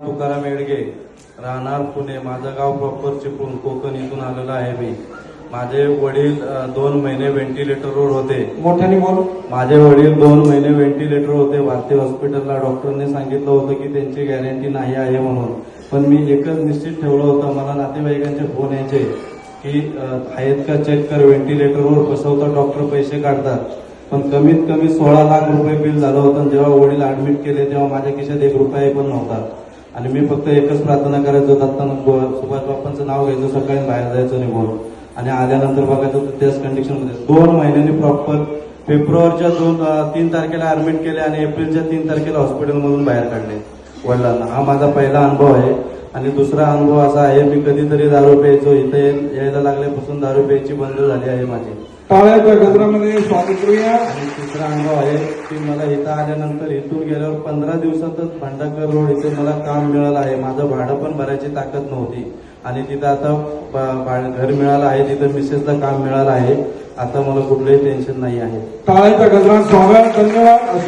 तुकाराम येडगे राहणार पुणे माझं गाव प्रॉपर चिपळूण कोकण इथून आलेलो आहे मी. माझे वडील दोन महिने व्हेंटिलेटरवर होते. मोठ्याने बोल. माझे वडील दोन महिने व्हेंटिलेटर होते. भारतीय हॉस्पिटलला डॉक्टरने सांगितलं होतं की त्यांची गॅरंटी नाही आहे म्हणून. पण मी एकच निश्चित ठेवलं होतं मला नातेवाईकांचे फोन यायचे की आहेत का चेक कर व्हेंटिलेटरवर बसवता डॉक्टर पैसे काढतात. पण कमीत कमी सोळा लाख रुपये बिल झालं होतं. जेव्हा वडील ऍडमिट केले तेव्हा माझ्या खिशात एक रुपयाही पण नव्हता. आणि मी फक्त एकच प्रार्थना करायचो दत्तानं सुभाष बाप्पांचं नाव घ्यायचं सकाळी बाहेर जायचं निघून. आणि आल्यानंतर बघायचं तर त्याच कंडिशनमध्ये दोन महिन्यांनी प्रॉपर फेब्रुवारीच्या दोन तीन तारखेला ऍडमिट केले आणि एप्रिलच्या तीन तारखेला हॉस्पिटलमधून बाहेर काढले. वडिलांना. हा माझा पहिला अनुभव आहे. आणि दुसरा अनुभव असा आहे मी कधीतरी दारू प्यायचो. इथे यायला लागल्यापासून दारू प्यायची बंद झाली आहे माझी. टाळ्याच्या गजरामध्ये स्वागत करूया. आणि तिसरा अनुभव आहे की मला इथं आल्यानंतर इथून गेल्यावर पंधरा दिवसातच भांडाकर रोड इथे मला काम मिळालं आहे. माझं भाडं पण भरायची ताकद नव्हती. आणि तिथं आता घर मिळालं आहे. तिथं मिसेसला काम मिळालं आहे. आता मला कुठलंही टेन्शन नाही आहे. टाळ्याच्या गजरात स्वागत. धन्यवाद.